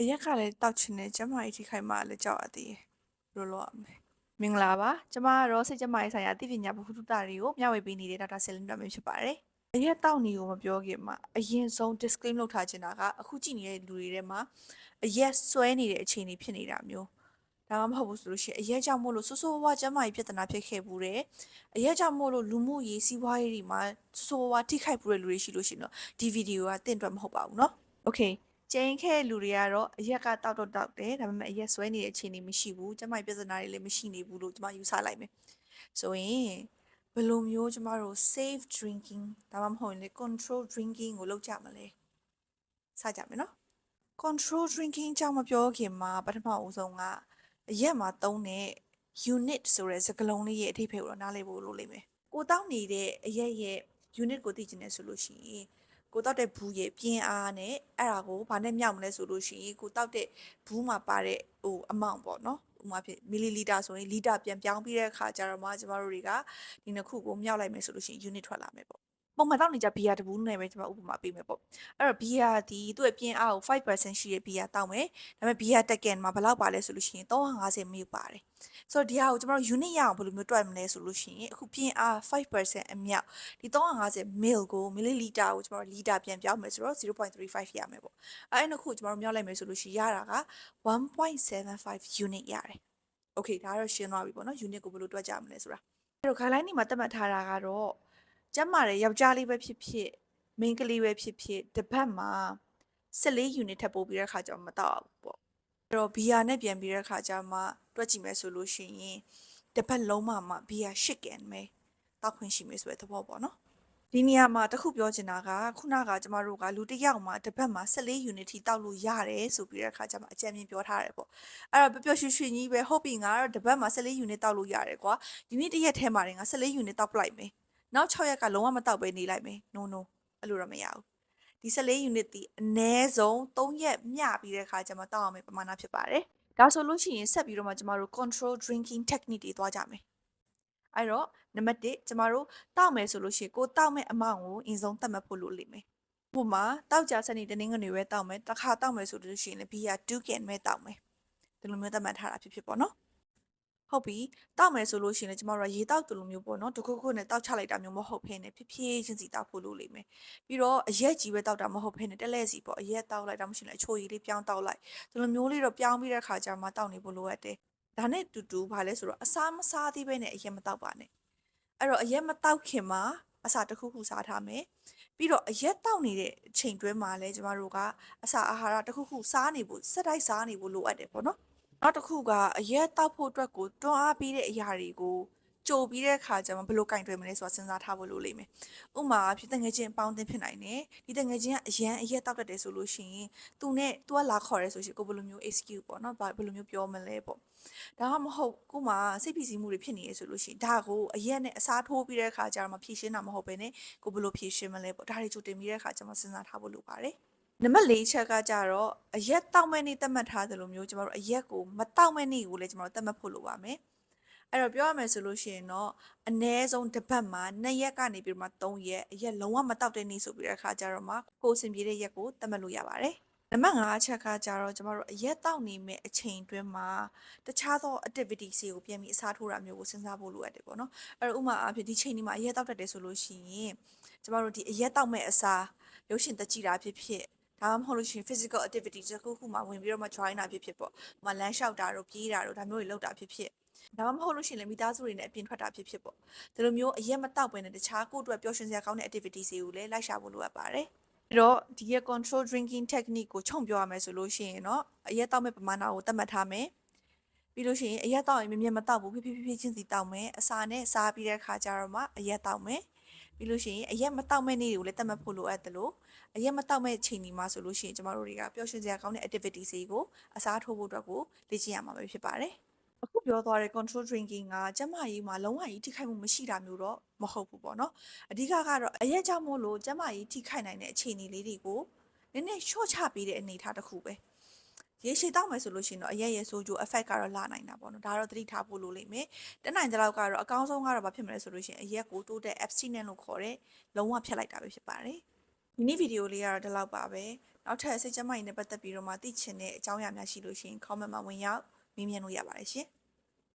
အရက်ကလည်းတောက်ချင်တယ်ကျမကြီးထိခိုက်မှလည်းကြောက်ရသေးတယ်ဘယ်လိုလုပ်ရမလဲမင်္ဂလာပါကျမကတော့စိတ်ကျမကြီးဆိုင်ရာအသိပညာဗဟုသုတတွေကိုမျှဝေပေးနေတဲ့ဒေါက်တာဆယ်လင်းတော်မင်းဖြစ်ပါတယ်အရက်တောက်နေကိုမပြောခင်မှာအရင်ဆုံး disclaimer လုပ်ထားချင်တာကအခုကြည့်နေတဲ့လူတွေထဲမှာအရက်ဆွဲနေတဲ့အခြေအနေဖြစ်နေတာမျိုးဒါမှမဟုတ်ဘူးဆိုလို့ရှိရင်အရက်ကြောင့်မို့လို့ဆိုးဆိုးဝါးကျမကြီးပြဿနာဖြစ်ခဲ့ဘူးတယ်အရက်ကြောင့်မို့လို့လူမှုရေးစီးပွားရေးတွေမှာဆိုးဆိုးဝါးထိခိုက်ပူတဲ့လူတွေရှိလို့ရှိရင်တော့ဒီဗီဒီယိုကတင့်အတွက်မဟုတ်ပါဘူးเนาะ okay ကျင်းခဲ့လူတွေကတော့အရက်ကတောက်တော့တောက်တယ်ဒါပေမဲ့အရက်ဆွဲနေတဲ့အခြေအနေမရှိဘူးကျမပြဿနာတွေလည်းမရှိနေဘူးလို့ကျမယူဆလိုက်မယ်ဆိုရင်ဘယ်လိုမျိုးကျမတို့ safe drinking ဒါမှမဟုတ်ရင်လေ control drinking ကိုလုပ်ကြမလဲစကြမယ်နော် control drinking ကြောင့်မပြောခင်မှာပထမအဦးဆုံးကအရက်မှာသုံးတဲ့ unit ဆိုတဲ့စကားလုံးလေးရဲ့အထိပ္ပယ်ကိုတော့နားလည်ဖို့လိုလိမ့်မယ်ကိုတောက်နေတဲ့အရက်ရဲ့ unit ကိုသိချင်တယ်ဆိုလို့ရှိရင် ကိုတောက်တဲ့ဘူးရဲ့ပြင်းအားနဲ့အဲ့ဒါကိုဘာနဲ့မြောက်မလဲဆိုလို့ရှိရင်ကိုတောက်တဲ့ဘူးမှာပါတဲ့ဟိုအမောင့်ပေါ့နော်ဥပမာဖြစ်မီလီလီတာဆိုရင်လီတာပြန်ပြောင်းပြီးတဲ့အခါကျတော့မှကျမတို့တွေကဒီနှစ်ခုကိုမြောက်လိုက်မယ်ဆိုလို့ရှိရင် unit ထွက်လာမယ်ပေါ့ ပုံမှန်တောက်နေကြဘီယာတဘူးနဲ့ပဲကျမဥပမာပေးမယ်ပေါ့အဲ့တော့ဘီယာဒီသူ့ရဲ့ပြင်းအားကို5%ရှိတဲ့ဘီယာတောက်မယ်ဒါပေမဲ့ဘီယာတက်ကန်မှာဘယ်လောက်ပါလဲဆိုလို့ရှိရင်350 ml ပါတယ်ဆိုတော့ဒီဟာကိုကျမတို့ unit ရအောင်ဘယ်လိုမျိုးတွက်မလဲဆိုလို့ရှိရင်အခုပြင်းအား5%အမြောက်ဒီ350 ml ကို milliliter ကိုကျမတို့ liter ပြန်ပြောင်းမယ်ဆိုတော့0.35ရမယ်ပေါ့အဲ့အဲ့နှစ်ခုကျမတို့မြောက်လိုက်မယ်ဆိုလို့ရှိရင်ရတာက1.75 unit ရတယ်โอเคဒါကတော့ရှင်းသွားပြီပေါ့နော် unit ကိုဘယ်လိုတွက်ကြမလဲဆိုတာအဲ့တော့ guideline ဒီမှာသတ်မှတ်ထားတာကတော့ ကျမရဲ့ယောက်ျားလေးပဲဖြစ်ဖြစ် main ကလေးပဲဖြစ်ဖြစ်တစ်ပတ်မှာ14 unit ထပ်ပို့ပြီးတဲ့အခါကျတော့မတော့ဘူးပေါ့အဲ့တော့ BR နဲ့ပြန်ပြီးတဲ့အခါကျမှတွက်ကြည့်မယ်ဆိုလို့ရှိရင်တစ်ပတ်လုံးမှမှ BR 8ကန်ပဲတောက်ခွင့်ရှိမယ်ဆိုတဲ့သဘောပေါ့နော်ဒီနေရာမှာတစ်ခုပြောချင်တာကခုနကကျမတို့ကလူတစ်ယောက်မှာတစ်ပတ်မှာ14 unit ထိတောက်လို့ရတယ်ဆိုပြီးတဲ့အခါကျမှအကြံဉာဏ်ပြောထားတယ်ပေါ့အဲ့တော့ပျော်ပျော်ရွှင်ရွှင်ကြီးပဲဟုတ်ပြီငါတော့တစ်ပတ်မှာ14 unit တောက်လို့ရတယ်ကွာဒီနေ့တစ်ရက်ထဲမှာငါ14 unit တောက်ပလိုက်မယ် နောက်6ရက်ကလုံးဝမတောက်ပဲနေလိုက်မယ် no no အဲ့လိုတော့မရဘူးဒီ 14 unit ဒီအနည်းဆုံး3ရက်မျှပြီးတဲ့အခါကျမှတောက်အောင်မယ်ပမာဏဖြစ်ပါတယ်ဒါဆိုလို့ရှိရင်ဆက်ပြီးတော့မှကျမတို့ control drinking technique တွေသွားကြမယ်အဲ့တော့နံပါတ်1ကျမတို့တောက်မယ်ဆိုလို့ရှိရင်ကိုတောက်မဲ့အမောင့်ကိုအရင်ဆုံးသတ်မှတ်ဖို့လိုလိမ့်မယ်ဥပမာတောက်ကြစနေတနင်္ဂနွေပဲတောက်မယ်တစ်ခါတောက်မယ်ဆိုလို့ရှိရင်လည်းဘီယာ2 can ပဲတောက်မယ်ဒီလိုမျိုးသတ်မှတ်ထားတာဖြစ်ဖြစ်ပေါ့နော် ဟုတ်ပြီတောက်မယ်ဆိုလို့ရှိရင်လည်းကျမတို့ကရေတောက်တူလိုမျိုးပေါ့နော်တခုခုနဲ့တောက်ချလိုက်တာမျိုးမဟုတ်ဖ ೇನೆ ဖြည်းဖြည်းချင်းစီတောက်ဖို့လိုလိမ့်မယ်ပြီးတော့အရက်ကြီးပဲတောက်တာမဟုတ်ဖ ೇನೆ တက်လဲစီပေါ့အရက်တောက်လိုက်တာမရှိရင်လည်းအချိုရည်လေးပြောင်းတောက်လိုက်ဒီလိုမျိုးလေးတော့ပြောင်းပြီးတဲ့ခါကျမှတောက်နေဖို့လိုအပ်တယ်ဒါနဲ့တူတူဗာလဲဆိုတော့အစားမစားသေးပဲနဲ့အရက်မတောက်ပါနဲ့အဲ့တော့အရက်မတောက်ခင်မှာအစာတစ်ခုခုစားထားမယ်ပြီးတော့အရက်တောက်နေတဲ့အချိန်တွင်းမှာလဲကျမတို့ကအစာအာဟာရတစ်ခုခုစားနေဖို့စက်တိုက်စားနေဖို့လိုအပ်တယ်ပေါ့နော် နောက်တစ်ခုကအရက်တောက်ဖို့အတွက်ကိုတွန်းအားပေးတဲ့အရာတွေကိုကြိုပြီးတဲ့အခါကျမှဘယ်လိုကင်တွယ်မလဲဆိုတာစဉ်းစားထားဖို့လိုလိမ့်မယ်။ဥပမာဖြစ်တငယ်ချင်းပေါင်းတင်ဖြစ်နိုင်တယ်။ဒီတငယ်ချင်းကအရန်အရက်တောက်တတ်တယ်ဆိုလို့ရှိရင်သူနဲ့သူကလာခေါ်ရဲဆိုရှင်ကိုဘယ်လိုမျိုး excuse ပေါ့နော်။ဘယ်လိုမျိုးပြောမလဲပေါ့။ဒါမှမဟုတ်ကိုမှစိတ်ဖိစီးမှုတွေဖြစ်နေရဆိုလို့ရှိရင်ဒါကိုအရက်နဲ့အစားထိုးပြီးတဲ့အခါကျတော့မှဖြည့်ရှင်းတာမဟုတ်ဘဲနဲ့ကိုဘယ်လိုဖြည့်ရှင်းမလဲပေါ့။ဒါတွေကြိုတင်ပြီးတဲ့အခါကျမှစဉ်းစားထားဖို့လိုပါတယ်။ နံပါတ်၄ချက်ကကြတော့အရက်တောက်မဲ့နေ့သတ်မှတ်ထားသလိုမျိုးကျမတို့အရက်ကိုမတောက်မဲ့နေ့ကိုလည်းကျမတို့သတ်မှတ်ဖို့လိုပါမယ်။အဲ့တော့ပြောရမယ်ဆိုလို့ရှိရင်တော့အ ਨੇ ဆုံးတစ်ပတ်မှာ2ရက်ကနေပြီးမှ3ရက်အရက်လုံးဝမတောက်တဲ့နေ့ဆိုပြီးတဲ့အခါကျတော့မှကိုယ်စင်ပြေတဲ့ရက်ကိုသတ်မှတ်လို့ရပါတယ်။နံပါတ်5ချက်ကကြတော့ကျမတို့အရက်တောက်နေမဲ့အချိန်တွင်းမှာတခြားသော activities တွေကိုပြန်ပြီးအစားထိုးတာမျိုးကိုစဉ်းစားဖို့လိုအပ်တယ်ပေါ့နော်။အဲ့တော့ဥပမာအဖြစ်ဒီချိန်ဒီမှာအရက်တောက်တတ်တယ်ဆိုလို့ရှိရင်ကျမတို့ဒီအရက်တောက်မဲ့အစားရုပ်ရှင်တက်ကြည့်တာဖြစ်ဖြစ် ဒါမှမဟုတ်လို့ရှိရင် physical activity တစ်ခုခုမှဝင်ပြီးတော့မှ join တာဖြစ်ဖြစ်ပေါ့။ဟိုမှာလမ်းလျှောက်တာတို့ပြေးတာတို့ဒါမျိုးတွေလုပ်တာဖြစ်ဖြစ်ဒါမှမဟုတ်လို့ရှိရင်လည်းမိသားစုတွေနဲ့အပြင်ထွက်တာဖြစ်ဖြစ်ပေါ့ဒီလိုမျိုးအရက်မတောက်ပဲနဲ့တခြားကိုယ့်အတွက်ပျော်ရွှင်စရာကောင်းတဲ့ activities တွေကိုလည်းလိုက်ရှာဖို့လိုအပ်ပါတယ်အဲ့တော့ဒီရဲ့ control drinking technique ကိုခြုံပြောရမယ်ဆိုလို့ရှိရင်တော့အရက်တောက်မဲ့ပမာဏကိုသတ်မှတ်ထားမယ်ပြီးလို့ရှိရင်အရက်တောက်ရင်မြင်မြင်မတောက်ဘူးဖြည်းဖြည်းဖြည်းချင်းစီတောက်မယ်အစာနဲ့စားပြီးတဲ့အခါကျတော့မှအရက်တောက်မယ် ပြီးလို့ရှိရင်အရက်မတောက်မဲ့နေ့တွေကိုလည်းသတ်မှတ်ဖို့လိုအပ်တယ်လို့အရက်မတောက်မဲ့ချိန်ဒီမှာဆိုလို့ရှိရင်ကျမတို့တွေကပျော်ရွှင်စရာကောင်းတဲ့ activities တွေကိုအစားထိုးဖို့အတွက်ကိုလေ့ကျင့်ရမှာပဲဖြစ်ပါတယ်အခုပြောသွားတဲ့ control drinking ကကျမကြီးမှာလုံးဝကြီးထိခိုက်မှုမရှိတာမျိုးတော့မဟုတ်ဘူးပေါ့နော်အဓိကကတော့အရက်ကြောင့်မို့လို့ကျမကြီးထိခိုက်နိုင်တဲ့အခြေအနေလေးတွေကိုနည်းနည်း short ချပေးတဲ့အနေအထားတစ်ခုပဲ ရေရှည်တောက်မယ်ဆိုလို့ရှိရင်တော့အရက်ရဲ့ဆိုးကျိုး effect ကတော့လာနိုင်တာပေါ့နော်ဒါတော့သတိထားဖို့လိုလိမ့်မယ်တက်နိုင်တဲ့လောက်ကတော့အကောင်းဆုံးကတော့ဘာဖြစ်မလဲဆိုလို့ရှိရင်အရက်ကိုတိုးတဲ့ abstinence လို့ခေါ်တဲ့လုံးဝဖျက်လိုက်တာပဲဖြစ်ပါတယ်ဒီနေ့ဗီဒီယိုလေးကတော့ဒီလောက်ပါပဲနောက်ထပ်စိတ်ကျန်းမာရေးနဲ့ပတ်သက်ပြီးတော့မှသိချင်တဲ့အကြောင်းအရာများရှိလို့ရှိရင် comment မှာဝင်ရောက်မေးမြန်းလို့ရပါတယ်ရှင်